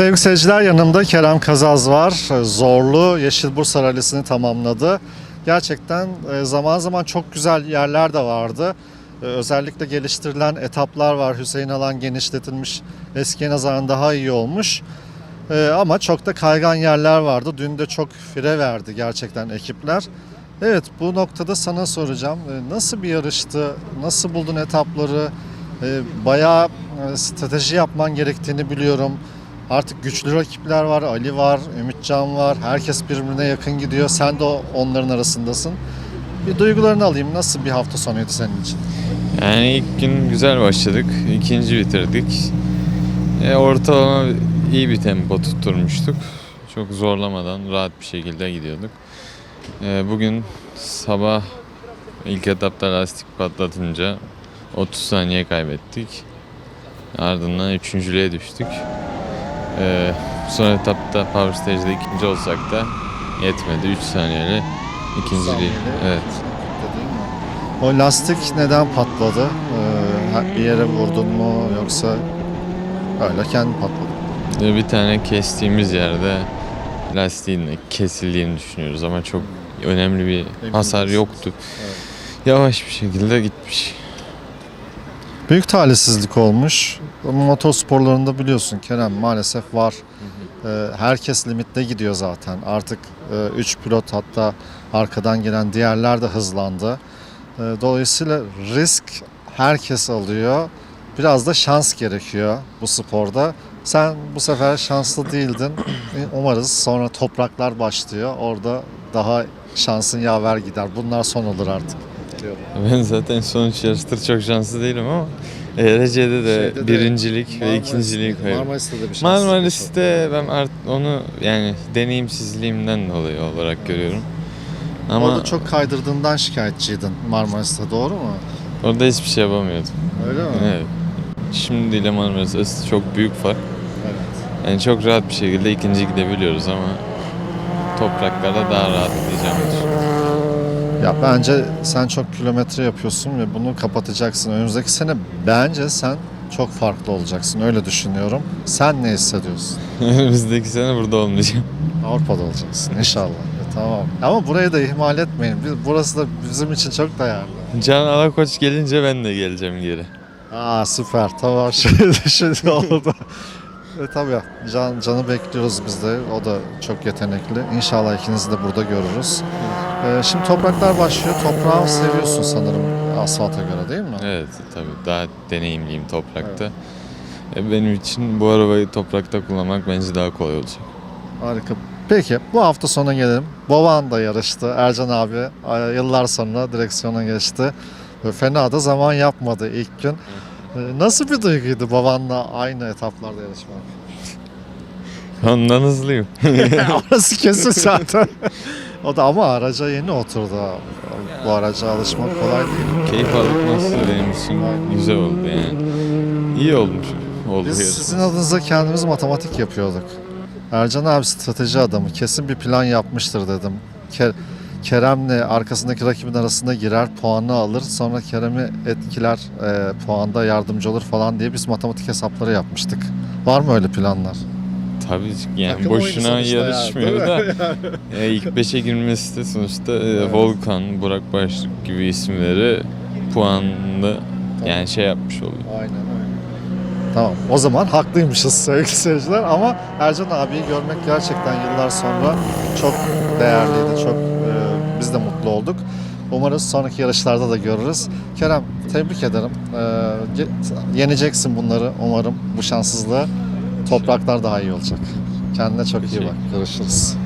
Sevgili seyirciler yanımda Kerem Kazaz var. Zorlu Yeşil Bursa Rally'sini tamamladı. Gerçekten e, zaman zaman çok güzel yerler de vardı. E, Özellikle geliştirilen etaplar var. Hüseyin Alan genişletilmiş. Eskiye nazaran daha iyi olmuş. E, Ama çok da kaygan yerler vardı. Dün de çok fire verdi gerçekten ekipler. Evet bu noktada sana soracağım. Nasıl bir yarıştı? Nasıl buldun etapları? Bayağı e, strateji yapman gerektiğini biliyorum. Artık güçlü rakipler var. Ali var, Ümitcan var. Herkes birbirine yakın gidiyor. Sen de onların arasındasın. Bir duygularını alayım. Nasıl bir hafta sonuydu senin için? Yani ilk gün güzel başladık. ikinci bitirdik. E, ortalama iyi bir tempo tutturmuştuk. Çok zorlamadan rahat bir şekilde gidiyorduk. E, bugün sabah ilk etapta lastik patlatınca 30 saniye kaybettik. Ardından üçüncülüğe düştük. E, son etapta Power Stage'de ikinci olsak da yetmedi. 3 saniyeli ikinciliği. Evet. O lastik neden patladı? Ee, bir yere vurdun mu yoksa öyle kendi patladı? Ve Bir tane kestiğimiz yerde lastiğin kesildiğini düşünüyoruz ama çok önemli bir hasar yoktu. Evet. Yavaş bir şekilde gitmiş. Büyük talihsizlik olmuş. Ama motor sporlarında biliyorsun Kerem maalesef var. Ee, herkes limitte gidiyor zaten. Artık 3 pilot hatta arkadan gelen diğerler de hızlandı. Ee, dolayısıyla risk herkes alıyor. Biraz da şans gerekiyor bu sporda. Sen bu sefer şanslı değildin. Umarız sonra topraklar başlıyor. Orada daha şansın yaver gider. Bunlar son olur artık. Ben zaten sonuç yarıştır çok şanslı değilim ama ERC'de de Şeyde de birincilik ve ikincilik hayır. Marmaris'te de bir şans. Marmaris'te ben art onu yani deneyimsizliğimden dolayı olarak görüyorum. Ama Orada çok kaydırdığından şikayetçiydin Marmaris'te doğru mu? orada hiçbir şey yapamıyordum. Öyle mi? Evet. Şimdi ile Marmaris arası çok büyük fark. Evet. Yani çok rahat bir şekilde ikinci gidebiliyoruz ama topraklarda daha rahat düşünüyorum. Ya bence sen çok kilometre yapıyorsun ve bunu kapatacaksın. Önümüzdeki sene bence sen çok farklı olacaksın. Öyle düşünüyorum. Sen ne hissediyorsun? Önümüzdeki sene burada olmayacağım. Avrupa'da olacaksın inşallah. E, tamam. Ama burayı da ihmal etmeyin. Biz- Burası da bizim için çok değerli. Can Alakoç gelince ben de geleceğim geri. Aa süper. Tamam şimdi, şimdi oldu. E, tabii ya. Can, Can'ı bekliyoruz biz de. O da çok yetenekli. İnşallah ikinizi de burada görürüz. E, şimdi topraklar başlıyor. Toprağı seviyorsun sanırım asfalta göre değil mi? Evet tabii daha deneyimliyim toprakta. E, Benim için bu arabayı toprakta kullanmak bence daha kolay olacak. Harika. Peki bu hafta sonu gelelim. Baban da yarıştı. Ercan abi yıllar sonra direksiyona geçti. Ve fena da zaman yapmadı ilk gün. E, Nasıl bir duyguydu babanla aynı etaplarda yarışmak? Ondan hızlıyım. Orası kesin zaten. o da ama araca yeni oturdu. Bu araca alışmak kolay değil. Keyif alması benim için güzel oldu yani. İyi olmuş. Oldu. Biz yarısı. sizin adınıza kendimiz matematik yapıyorduk. Ercan abi strateji adamı. Kesin bir plan yapmıştır dedim. Ke- Kerem'le arkasındaki rakibin arasında girer, puanı alır. Sonra Kerem'i etkiler, e, puanda yardımcı olur falan diye biz matematik hesapları yapmıştık. Var mı öyle planlar? Tabii yani Takım boşuna sonuçta ya, yarışmıyor değil da. e, ilk 5'e girmesi de sonuçta e, Volkan, Burak Başlık gibi isimleri puanlı yani şey yapmış oluyor. Aynen öyle. Tamam. O zaman haklıymışız sevgili seyirciler ama Ercan abiyi görmek gerçekten yıllar sonra çok değerliydi. Çok e, biz de mutlu olduk. Umarız sonraki yarışlarda da görürüz. Kerem tebrik ederim. E, ge- yeneceksin bunları umarım bu şanssızlığı. Topraklar daha iyi olacak. Kendine çok iyi bak. Görüşürüz.